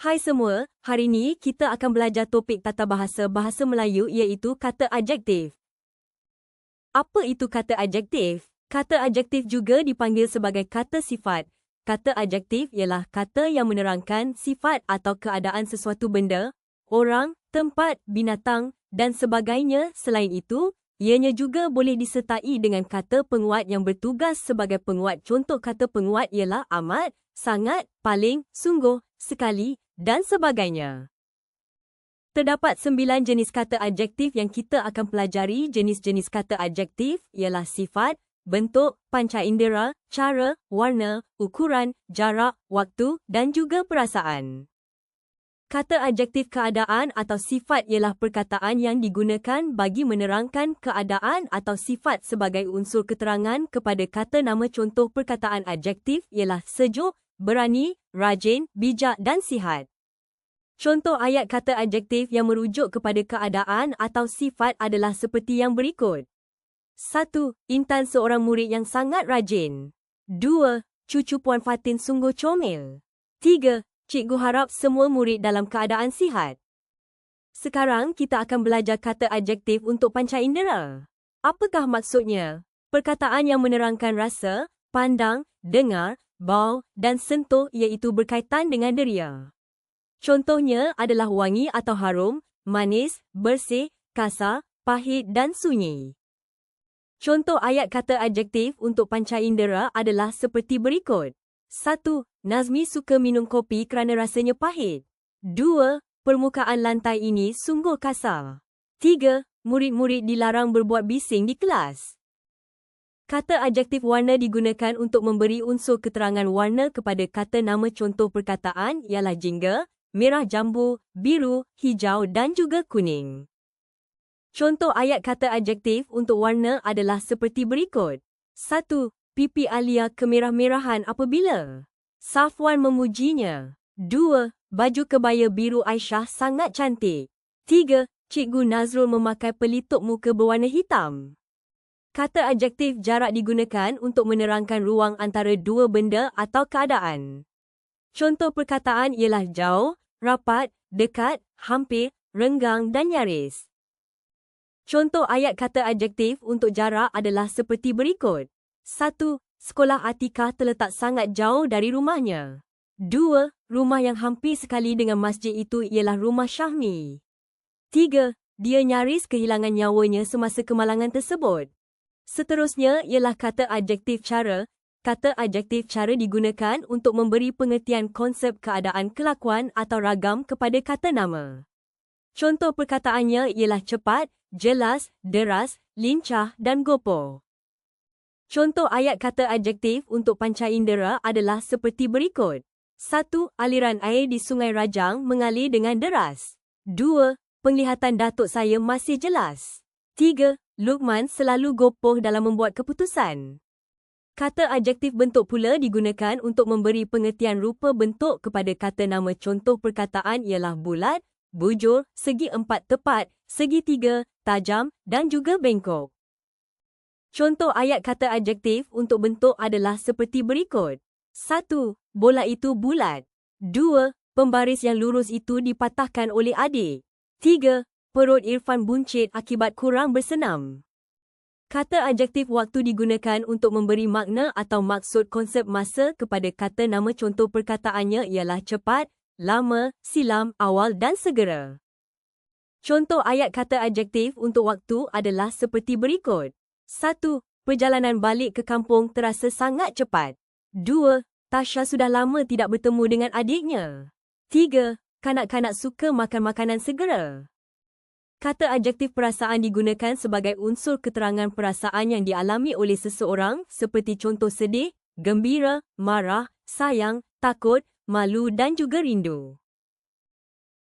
Hai semua, hari ini kita akan belajar topik tata bahasa bahasa Melayu iaitu kata adjektif. Apa itu kata adjektif? Kata adjektif juga dipanggil sebagai kata sifat. Kata adjektif ialah kata yang menerangkan sifat atau keadaan sesuatu benda, orang, tempat, binatang dan sebagainya. Selain itu, ianya juga boleh disertai dengan kata penguat yang bertugas sebagai penguat. Contoh kata penguat ialah amat, sangat, paling, sungguh, sekali dan sebagainya. Terdapat sembilan jenis kata adjektif yang kita akan pelajari. Jenis-jenis kata adjektif ialah sifat, bentuk, panca indera, cara, warna, ukuran, jarak, waktu dan juga perasaan. Kata adjektif keadaan atau sifat ialah perkataan yang digunakan bagi menerangkan keadaan atau sifat sebagai unsur keterangan kepada kata nama contoh perkataan adjektif ialah sejuk, berani, rajin, bijak dan sihat. Contoh ayat kata adjektif yang merujuk kepada keadaan atau sifat adalah seperti yang berikut. 1. Intan seorang murid yang sangat rajin. 2. Cucu Puan Fatin sungguh comel. 3. Cikgu harap semua murid dalam keadaan sihat. Sekarang kita akan belajar kata adjektif untuk panca indera. Apakah maksudnya? Perkataan yang menerangkan rasa, pandang, dengar, bau dan sentuh iaitu berkaitan dengan deria. Contohnya adalah wangi atau harum, manis, bersih, kasar, pahit dan sunyi. Contoh ayat kata adjektif untuk panca indera adalah seperti berikut. 1. Nazmi suka minum kopi kerana rasanya pahit. 2. Permukaan lantai ini sungguh kasar. 3. Murid-murid dilarang berbuat bising di kelas. Kata adjektif warna digunakan untuk memberi unsur keterangan warna kepada kata nama contoh perkataan ialah jingga, merah jambu, biru, hijau dan juga kuning. Contoh ayat kata adjektif untuk warna adalah seperti berikut. 1. Pipi Alia kemerah-merahan apabila Safwan memujinya. 2. Baju kebaya biru Aisyah sangat cantik. 3. Cikgu Nazrul memakai pelitup muka berwarna hitam. Kata adjektif jarak digunakan untuk menerangkan ruang antara dua benda atau keadaan. Contoh perkataan ialah jauh, rapat, dekat, hampir, renggang dan nyaris. Contoh ayat kata adjektif untuk jarak adalah seperti berikut. 1. Sekolah Atika terletak sangat jauh dari rumahnya. 2. Rumah yang hampir sekali dengan masjid itu ialah rumah Syahmi. 3. Dia nyaris kehilangan nyawanya semasa kemalangan tersebut. Seterusnya ialah kata adjektif cara. Kata adjektif cara digunakan untuk memberi pengertian konsep keadaan kelakuan atau ragam kepada kata nama. Contoh perkataannya ialah cepat, jelas, deras, lincah dan gopoh. Contoh ayat kata adjektif untuk panca indera adalah seperti berikut. 1. Aliran air di Sungai Rajang mengalir dengan deras. 2. Penglihatan datuk saya masih jelas. 3. Lukman selalu gopoh dalam membuat keputusan. Kata adjektif bentuk pula digunakan untuk memberi pengertian rupa bentuk kepada kata nama contoh perkataan ialah bulat, bujur, segi empat tepat, segi tiga, tajam dan juga bengkok. Contoh ayat kata adjektif untuk bentuk adalah seperti berikut. 1. Bola itu bulat. 2. Pembaris yang lurus itu dipatahkan oleh adik. 3. Perut Irfan buncit akibat kurang bersenam. Kata adjektif waktu digunakan untuk memberi makna atau maksud konsep masa kepada kata nama contoh perkataannya ialah cepat, lama, silam, awal dan segera. Contoh ayat kata adjektif untuk waktu adalah seperti berikut. 1. Perjalanan balik ke kampung terasa sangat cepat. 2. Tasha sudah lama tidak bertemu dengan adiknya. 3. Kanak-kanak suka makan makanan segera. Kata adjektif perasaan digunakan sebagai unsur keterangan perasaan yang dialami oleh seseorang seperti contoh sedih, gembira, marah, sayang, takut, malu dan juga rindu.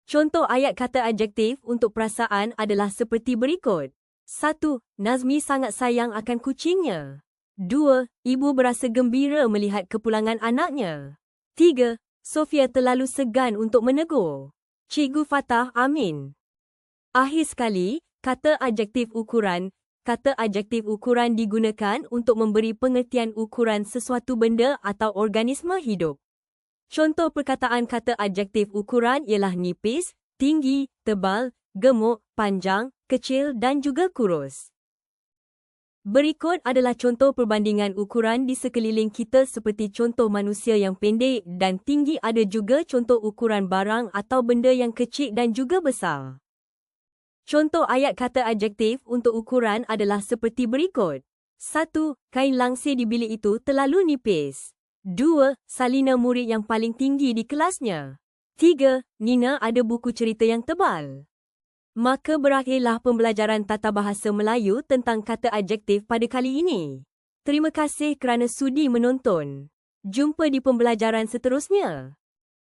Contoh ayat kata adjektif untuk perasaan adalah seperti berikut. 1. Nazmi sangat sayang akan kucingnya. 2. Ibu berasa gembira melihat kepulangan anaknya. 3. Sofia terlalu segan untuk menegur. Cikgu Fatah Amin. Akhir sekali, kata adjektif ukuran. Kata adjektif ukuran digunakan untuk memberi pengertian ukuran sesuatu benda atau organisme hidup. Contoh perkataan kata adjektif ukuran ialah nipis, tinggi, tebal, gemuk, panjang, kecil dan juga kurus. Berikut adalah contoh perbandingan ukuran di sekeliling kita seperti contoh manusia yang pendek dan tinggi ada juga contoh ukuran barang atau benda yang kecil dan juga besar. Contoh ayat kata adjektif untuk ukuran adalah seperti berikut. 1. Kain langsir di bilik itu terlalu nipis. 2. Salina murid yang paling tinggi di kelasnya. 3. Nina ada buku cerita yang tebal. Maka berakhirlah pembelajaran tata bahasa Melayu tentang kata adjektif pada kali ini. Terima kasih kerana sudi menonton. Jumpa di pembelajaran seterusnya.